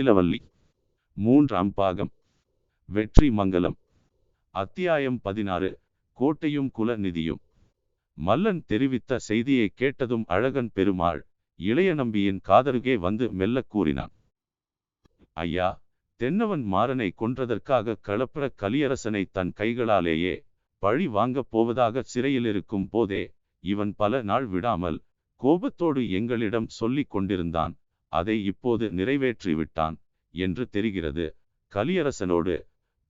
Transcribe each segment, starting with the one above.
முத்திலவல்லி மூன்றாம் பாகம். வெற்றி மங்கலம். அத்தியாயம் பதினாறு. கோட்டையும் குல நிதியும். மல்லன் தெரிவித்த செய்தியை கேட்டதும் அழகன் பெருமாள் இளைய நம்பியின் காதருகே வந்து மெல்லக் கூறினான். ஐயா தென்னவன் மாறனை கொன்றதற்காக களப்பிர கலியரசனை தன் கைகளாலேயே பழி வாங்கப் போவதாக சிறையில் இருக்கும் போதே இவன் பல நாள் விடாமல் கோபத்தோடு எங்களிடம் சொல்லிக் கொண்டிருந்தான். அதை இப்போது நிறைவேற்றி விட்டான் என்று தெரிகிறது. கலியரசனோடு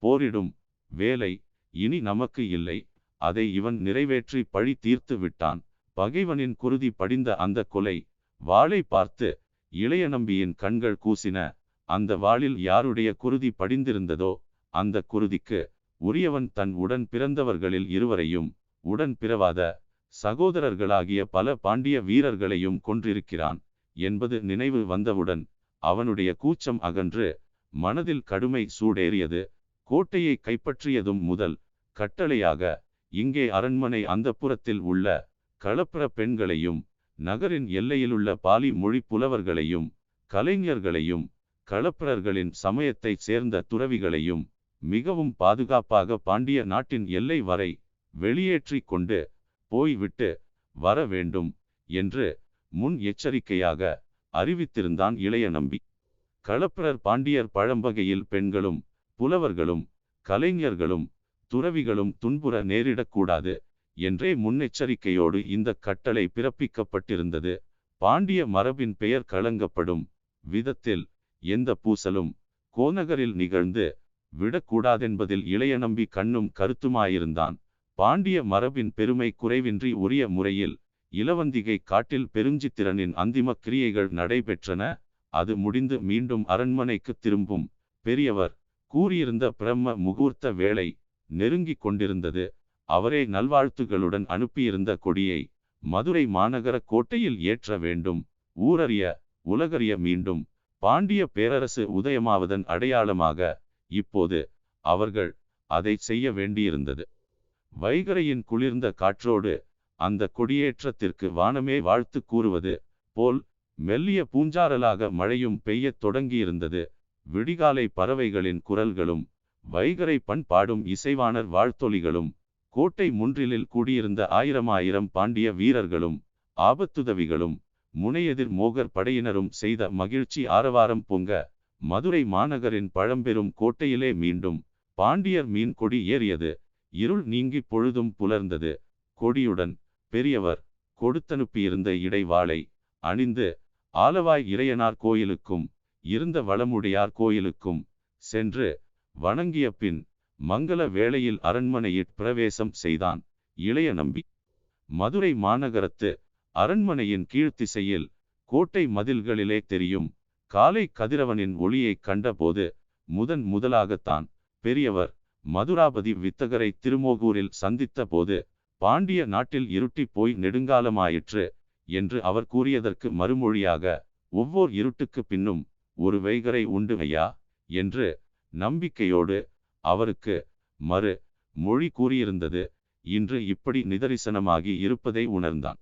போரிடும் வேலை இனி நமக்கு இல்லை. அதை இவன் நிறைவேற்றி பழி தீர்த்து விட்டான். பகைவனின் குருதி படிந்த அந்த கொலை வாளை பார்த்து இளைய நம்பியின் கண்கள் கூசின. அந்த வாளில் யாருடைய குருதி படிந்திருந்ததோ அந்த குருதிக்கு உரியவன் தன் உடன் பிறந்தவர்களில் இருவரையும் உடன் பிறவாத சகோதரர்களாகிய பல பாண்டிய வீரர்களையும் கொன்றிருக்கிறான். என்பது நினைவு வந்தவுடன் அவனுடைய கூச்சம் அகன்று மனதில் கடுமை சூடேறியது. கோட்டையை கைப்பற்றியதும் முதல் கட்டளையாக இங்கே அரண்மனை அந்த புறத்தில் உள்ள களப்புற பெண்களையும் நகரின் எல்லையிலுள்ள பாலி மொழி புலவர்களையும் கலைஞர்களையும் களப்பிரர்களின் சமயத்தைச் சேர்ந்த துறவிகளையும் மிகவும் பாதுகாப்பாக பாண்டிய நாட்டின் எல்லை வரை வெளியேற்றி கொண்டு போய்விட்டு வர வேண்டும் என்று முன் எச்சரிக்கையாக அறிவித்திருந்தான் இளைய நம்பி. களப்பிரர் பாண்டியர் பழம்பகையில் பெண்களும் புலவர்களும் கலைஞர்களும் துறவிகளும் துன்புற நேரிடக்கூடாது என்றே முன்னெச்சரிக்கையோடு இந்த கட்டளை பிறப்பிக்கப்பட்டிருந்தது. பாண்டிய மரபின் பெயர் களங்கப்படும் விதத்தில் எந்த பூசலும் கோநகரில் நிகழ்ந்து விடக்கூடாதென்பதில் இளைய நம்பி கண்ணும் கருத்துமாயிருந்தான். பாண்டிய மரபின் பெருமை குறைவின்றி உரிய முறையில் இளவந்திகை காட்டில் பெருஞ்சித்திரனின் அந்திம கிரியைகள் நடைபெற்றன. அது முடிந்து மீண்டும் அரண்மனைக்கு திரும்பும். பெரியவர் கூறியிருந்த பிரம்ம முகூர்த்த வேளை நெருங்கிக் கொண்டிருந்தது. அவரே நல்வாழ்த்துகளுடன் அனுப்பியிருந்த கொடியை மதுரை மாநகர கோட்டையில் ஏற்ற வேண்டும். ஊரறிய உலகறிய மீண்டும் பாண்டிய பேரரசு உதயமாவதன் அடையாளமாக இப்போது அவர்கள் அதை செய்ய வேண்டியிருந்தது. வைகரையின் குளிர்ந்த காற்றோடு அந்த கொடியேற்றத்திற்கு வானமே வாழ்த்து கூறுவது போல் மெல்லிய பூஞ்சாரலாக மழையும் பெய்யத் தொடங்கியிருந்தது. விடிகாலை பறவைகளின் குரல்களும் வைகரை பண்பாடும் இசைவாணர் வாழ்த்தொலிகளும் கோட்டை முன்றிலில் கூடியிருந்த ஆயிரம் ஆயிரம் பாண்டிய வீரர்களும் ஆபத்துதவிகளும் முனையெதிர் மோகர் படையினரும் செய்த மகிழ்ச்சி ஆரவாரம் பொங்க மதுரை மாநகரின் பழம்பெரும் கோட்டையிலே மீண்டும் பாண்டியர் மீன் கொடி ஏறியது. இருள் நீங்கி பொழுதும் புலர்ந்தது. கொடியுடன் பெரியவர் கொடுத்தனுப்பியிருந்த இடைவாளை அணிந்து ஆலவாய் இறையனார் கோயிலுக்கும் இருந்த வளமுடையார் கோயிலுக்கும் சென்று வணங்கிய பின் மங்கள வேளையில் அரண்மனையிற் பிரவேசம் செய்தான். இளைய நம்பி மதுரை மாநகரத்து அரண்மனையின் கீழ்த்திசையில் கோட்டை மதில்களிலே தெரியும் காலை கதிரவனின் ஒளியைக் கண்டபோது முதன் முதலாகத்தான் பெரியவர் மதுராபதி வித்தகரை திருமோகூரில் சந்தித்த போது பாண்டிய நாட்டில் இருட்டி போய் நெடுங்காலமாயிற்று என்று அவர் கூறியதற்கு மறுமொழியாக ஒவ்வொரு இருட்டுக்கு பின்னும் ஒரு வைகரை உண்டு ஐயா என்று நம்பிக்கையோடு அவருக்கு மறு மொழி கூறியிருந்தது. இன்று இப்படி நிதரிசனமாகி இருப்பதை உணர்ந்தான்.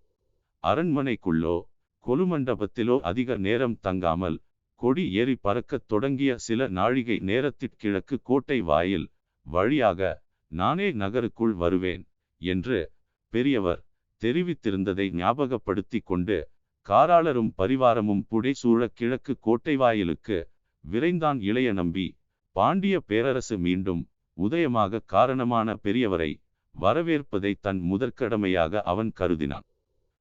அரண்மனைக்குள்ளோ கொலுமண்டபத்திலோ அதிக நேரம் தங்காமல் கொடி ஏறி பறக்கத் தொடங்கிய சில நாழிகை நேரத்திற்கிழக்கு கோட்டை வாயில் வழியாக நானே நகருக்குள் வருவேன் என்று பெரியவர் தெரிவித்திருந்ததை ஞாபகப்படுத்தி கொண்டு காராளரும் பரிவாரமும் புடைசூழ கிழக்கு கோட்டை வாயிலுக்கு விரைந்தான் இளைய நம்பி பாண்டிய பேரரசு மீண்டும் உதயமாக காரணமான பெரியவரை வரவேற்பதை தன் முதற்கடமையாக அவன் கருதினான்.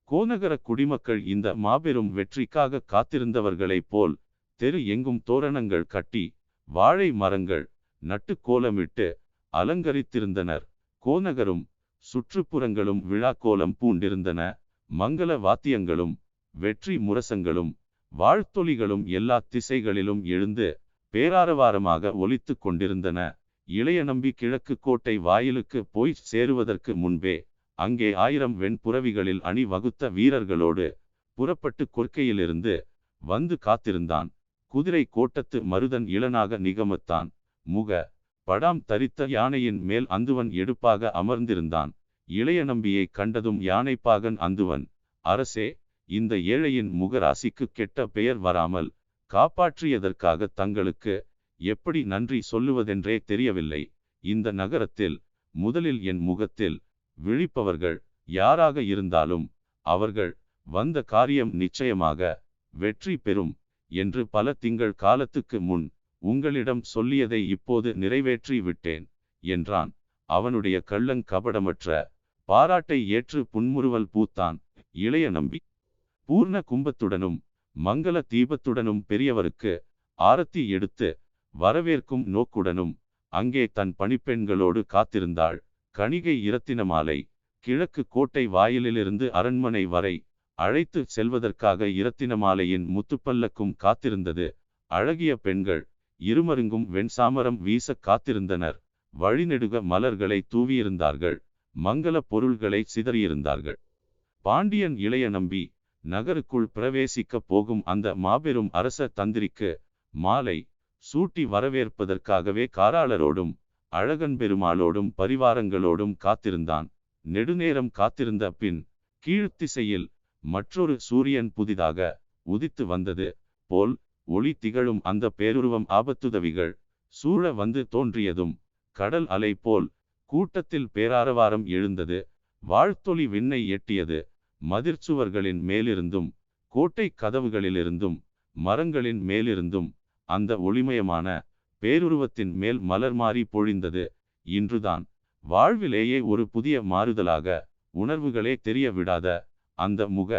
கோநகர குடிமக்கள் இந்த மாபெரும் வெற்றிக்காக காத்திருந்தவர்களைப் போல் தெரு எங்கும் தோரணங்கள் கட்டி வாழை மரங்கள் நட்டு கோலமிட்டு அலங்கரித்திருந்தனர். கோநகரும் சுற்றுப்புறங்களும் விழாக்கோலம் பூண்டிருந்தன. மங்கள வாத்தியங்களும் வெற்றி முரசங்களும் வாழ்த்தொலிகளும் எல்லா திசைகளிலும் எழுந்து பேராரவாரமாக ஒலித்து கொண்டிருந்தன. இளைய நம்பி கிழக்கு கோட்டை வாயிலுக்கு போய் சேருவதற்கு முன்பே அங்கே ஆயிரம் வெண்புறவிகளில் அணி வகுத்த வீரர்களோடு புறப்பட்டு கொற்கையிலிருந்து வந்து காத்திருந்தான். குதிரை கோட்டத்து மருதன் இளனாக நிகமத்தான். முக படாம் தரித்த யானையின் மேல் அந்துவன் எடுப்பாக அமர்ந்திருந்தான். இளைய நம்பியை கண்டதும் யானைப்பாகன் அந்துவன் அரசே இந்த ஏழையின் முகராசிக்கு கெட்ட பெயர் வராமல் காப்பாற்றியதற்காக தங்களுக்கு எப்படி நன்றி சொல்லுவதென்றே தெரியவில்லை. இந்த நகரத்தில் முதலில் என் முகத்தில் விழிப்பவர்கள் யாராக இருந்தாலும் அவர்கள் வந்த காரியம் நிச்சயமாக வெற்றி பெறும் என்று பல திங்கள் காலத்துக்கு முன் உங்களிடம் சொல்லியதை இப்போது நிறைவேற்றி விட்டேன் என்றான். அவனுடைய கள்ளங் கபடமற்ற பாராட்டை ஏற்று புன்முறுவல் பூத்தான். இளைய நம்பி பூர்ண கும்பத்துடனும் மங்கள தீபத்துடனும் பெரியவருக்கு ஆரத்தி எடுத்து வரவேற்கும் நோக்குடனும் அங்கே தன் பணிப்பெண்களோடு காத்திருந்தாள். கணிகை இரத்தினமாலை கிழக்கு கோட்டை வாயிலிலிருந்து அரண்மனை வரை அழைத்து செல்வதற்காக இரத்தினமாலையின் முத்துப்பல்லக்கும் காத்திருந்தது. அழகிய பெண்கள் இருமருங்கும் வெண்சாமரம் வீச காத்திருந்தனர். வழிநெடுக மலர்களை தூவியிருந்தார்கள். மங்கள பொருள்களை சிதறியிருந்தார்கள். பாண்டியன் இளைய நம்பி நகருக்குள் பிரவேசிக்கப் போகும் அந்த மாபெரும் அரச தந்திரிக்கு மாலை சூட்டி வரவேற்பதற்காகவே காராளரோடும் அழகன் பெருமாளோடும் பரிவாரங்களோடும் காத்திருந்தான். நெடுநேரம் காத்திருந்த பின் கீழ்த்திசையில் மற்றொரு சூரியன் புதிதாக உதித்து வந்தது போல் ஒளி திகழும் அந்த பேருருவம் ஆபத்துதவிகள் சூழ வந்து தோன்றியதும் கடல் அலை போல் கூட்டத்தில் பேராரவாரம் எழுந்தது. வாழ்த்தொளி விண்ணை எட்டியது. மதிர்ச்சுவர்களின் மேலிருந்தும் கோட்டை கதவுகளிலிருந்தும் மரங்களின் மேலிருந்தும் அந்த ஒளிமயமான பேருருவத்தின் மேல் மலர் மாறி பொழிந்தது. இன்றுதான் வாழ்விலேயே ஒரு புதிய மாறுதலாக உணர்வுகளே தெரிய விடாத அந்த முக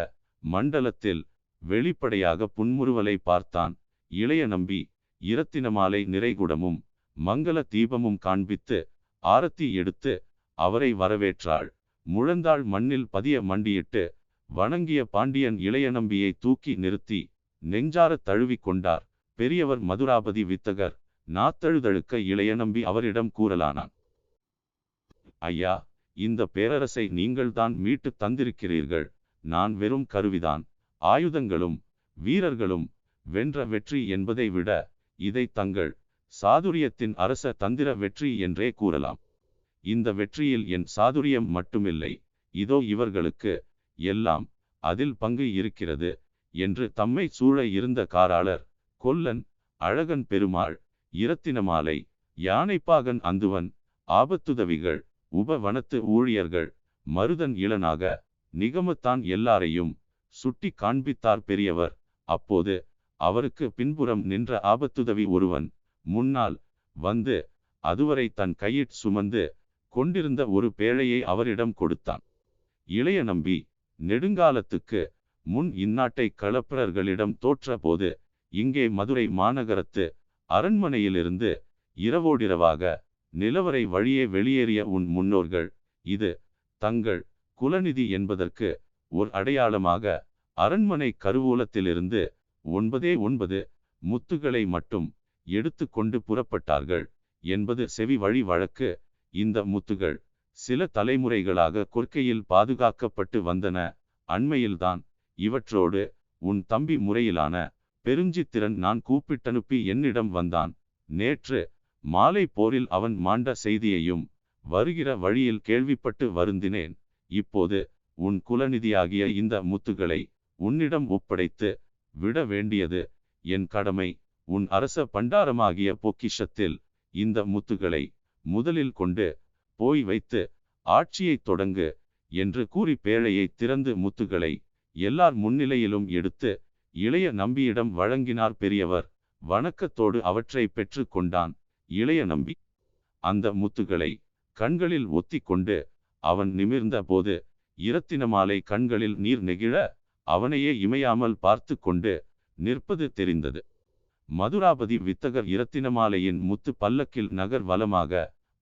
மண்டலத்தில் வெளிப்படையாக புன்முறுவலை பார்த்தான். இளைய நம்பி இரத்தினமாலை நிறைகுடமும் மங்கள தீபமும் காண்பித்து ஆரத்தி எடுத்து அவரை வரவேற்றாள். முழந்தாள் மண்ணில் பதிய மண்டியிட்டு வணங்கிய பாண்டியன் இளைய நம்பியை தூக்கி நிறுத்தி நெஞ்சார தழுவி கொண்டார். பெரியவர் மதுராபதி வித்தகர் நாத்தழுதழுக்க இளைய நம்பி அவரிடம் கூறலானான். ஐயா இந்த பேரரசை நீங்கள்தான் மீட்டு தந்திருக்கிறீர்கள். நான் வெறும் கருவிதான். ஆயுதங்களும் வீரர்களும் வென்ற வெற்றி என்பதை விட இதை தங்கள் சாதுரியத்தின் அரச தந்திர வெற்றி என்றே கூறலாம். இந்த வெற்றியில் என் சாதுரியம் மட்டுமில்லை இதோ இவர்களுக்கு எல்லாம் அதில் பங்கு இருக்கிறது என்று தம்மை சூழ இருந்த காராளர் கொல்லன் அழகன் பெருமாள் இரத்தினமாலை யானைப்பாகன் அந்துவன் ஆபத்துதவிகள் உபவனத்து ஊழியர்கள் மருதன் இளனாக நிகமத்தான் எல்லாரையும் சுட்டி காண்பித்தார் பெரியவர். அப்போது அவருக்கு பின்புறம் நின்ற ஆபத்துதவி ஒருவன் முன்னால் வந்து அதுவரை தன் கையிற் சுமந்து கொண்டிருந்த ஒரு பேழையை அவரிடம் கொடுத்தான். இளைய நம்பி நெடுங்காலத்துக்கு முன் இந்நாட்டை களப்பிரர்களிடம் தோற்ற போது இங்கே மதுரை மாநகரத்து அரண்மனையிலிருந்து இரவோடிரவாக நிலவரை வழியே வெளியேறிய உன் முன்னோர்கள். இது தங்கள் குலநிதி என்பதற்கு ஒரு அடையாளமாக அரண்மனை கருவூலத்திலிருந்து ஒன்பதே ஒன்பது முத்துகளை மட்டும் எடுத்து கொண்டு புறப்பட்டார்கள் என்பது செவி வழி வழக்கு. இந்த முத்துகள் சில தலைமுறைகளாக கொற்கையில் பாதுகாக்கப்பட்டு வந்தன. அண்மையில்தான் இவற்றோடு உன் தம்பி முறையிலான பெருஞ்சித்திரன் நான் கூப்பிட்டனுப்பி என்னிடம் வந்தான். நேற்று மாலை போரில் அவன் மாண்ட செய்தியையும் வருகிற வழியில் கேள்விப்பட்டு வருந்தினேன். இப்போது உன் குலநிதியாகிய இந்த முத்துகளை உன்னிடம் ஒப்படைத்து விட வேண்டியது என் கடமை. உன் அரச பண்டாரமாகிய பொக்கிஷத்தில் இந்த முத்துகளை முதலில் கொண்டு போய் வைத்து ஆட்சியை தொடங்கு என்று கூறி பேழையை திறந்து முத்துகளை எல்லார் முன்னிலையிலும் எடுத்து இளைய நம்பியிடம் வழங்கினார் பெரியவர். வணக்கத்தோடு அவற்றை பெற்று கொண்டான் இளைய நம்பி. அந்த முத்துகளை கண்களில் ஒத்தி கொண்டு அவன் நிமிர்ந்த போது இரத்தினமாலை கண்களில் நீர் நெகிழ அவனையே இமையாமல் பார்த்து கொண்டு நிற்பது தெரிந்தது. மதுராபதி வித்தகர் இரத்தினமாலையின் முத்து பல்லக்கில் நகர் வலமாக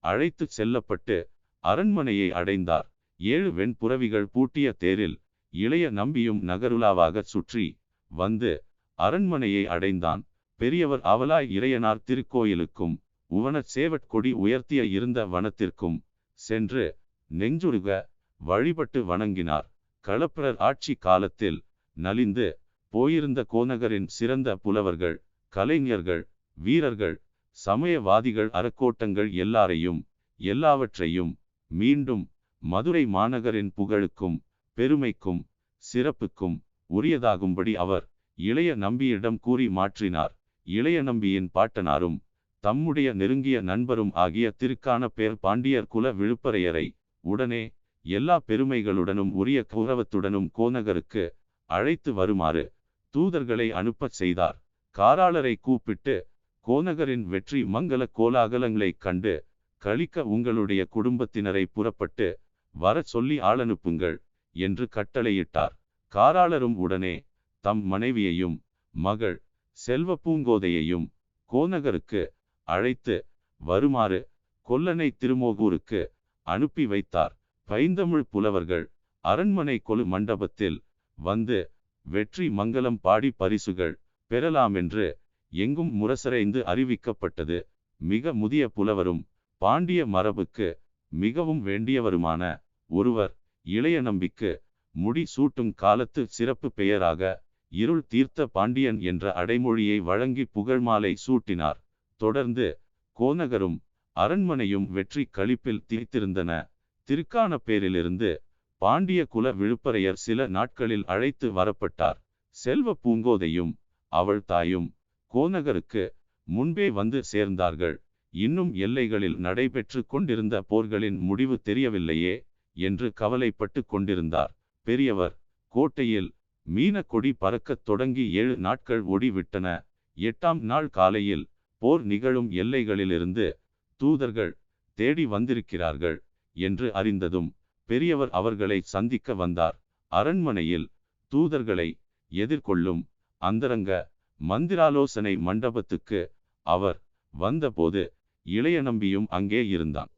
அழைத்து செல்லப்பட்டு அரண்மனையை அடைந்தார். ஏழு வெண்புறவிகள் பூட்டிய தேரில் இளைய நம்பியும் நகருலாவாக சுற்றி வந்து அரண்மனையை அடைந்தான். பெரியவர் அவலாய் இறையனார் திருக்கோயிலுக்கும் உவன சேவற்கொடி உயர்த்திய இருந்த வனத்திற்கும் சென்று நெஞ்சுருக வழிபட்டு வணங்கினார். களப்பிரர் ஆட்சி காலத்தில் நலிந்து போயிருந்த கோநகரின் சிறந்த புலவர்கள் கலைஞர்கள் வீரர்கள் சமயவாதிகள் அறக்கோட்டங்கள் எல்லாரையும் எல்லாவற்றையும் மீண்டும் மதுரை மாநகரின் புகழுக்கும் பெருமைக்கும் சிறப்புக்கும் உரியதாகும்படி அவர் இளைய நம்பியிடம் கூறி மாற்றினார். இளைய நம்பியின் பாட்டனாரும் தம்முடைய நெருங்கிய நண்பரும் ஆகிய திருக்கான பேர் பாண்டியர் குல விழுப்பரையரை உடனே எல்லா பெருமைகளுடனும் உரிய கௌரவத்துடனும் கோநகருக்கு அழைத்து வருமாறு தூதர்களை அனுப்பச் செய்தார். காராளரை கூப்பிட்டு கோநகரின் வெற்றி மங்கள கோலாகலங்களைக் கண்டு கழிக்க உங்களுடைய குடும்பத்தினரை புறப்பட்டு வர சொல்லி ஆளனுப்புங்கள் என்று கட்டளையிட்டார். காராளரும் உடனே தம் மனைவியையும் மகள் செல்வ பூங்கோதையையும் கோநகருக்கு அழைத்து வருமாறு கொல்லனை திருமோகூருக்கு அனுப்பி வைத்தார். பைந்தமிழ் புலவர்கள் அரண்மனை கொலு மண்டபத்தில் வந்து வெற்றி மங்களம் பாடி பரிசுகள் பெறலாமென்று எங்கும் முரசரைந்து அறிவிக்கப்பட்டது. மிக முதிய புலவரும் பாண்டிய மரபுக்கு மிகவும் வேண்டியவருமான ஒருவர் இளைய நம்பிக்கு முடி சூட்டும் காலத்து சிறப்பு பெயராக இருள் தீர்த்த பாண்டியன் என்ற அடைமொழியை வழங்கி புகழ்மாலை சூட்டினார். தொடர்ந்து கோநகரும் அரண்மனையும் வெற்றி கழிப்பில் திரித்திருந்தன. திருக்கான பேரிலிருந்து பாண்டிய குல விழுப்பரையர் சில நாட்களில் அழைத்து வரப்பட்டார். செல்வ பூங்கோதையும் அவள் தாயும் கோநகருக்கு முன்பே வந்து சேர்ந்தார்கள். இன்னும் எல்லைகளில் நடைபெற்று கொண்டிருந்த போர்களின் முடிவு தெரியவில்லையே என்று கவலைப்பட்டு கொண்டிருந்தார். பெரியவர் கோட்டையில் மீன கொடி பறக்கத் தொடங்கி ஏழு நாட்கள் ஓடிவிட்டன எட்டாம் நாள் காலையில் போர் நிகழும் எல்லைகளிலிருந்து தூதர்கள் தேடி வந்திருக்கிறார்கள். என்று அறிந்ததும் பெரியவர் அவர்களை சந்திக்க வந்தார். அரண்மனையில் தூதர்களை எதிர்கொள்ளும் அந்தரங்க மந்திராலோசனை மண்டபத்துக்கு அவர் வந்தபோது இளைய நம்பியும் அங்கே இருந்தான்.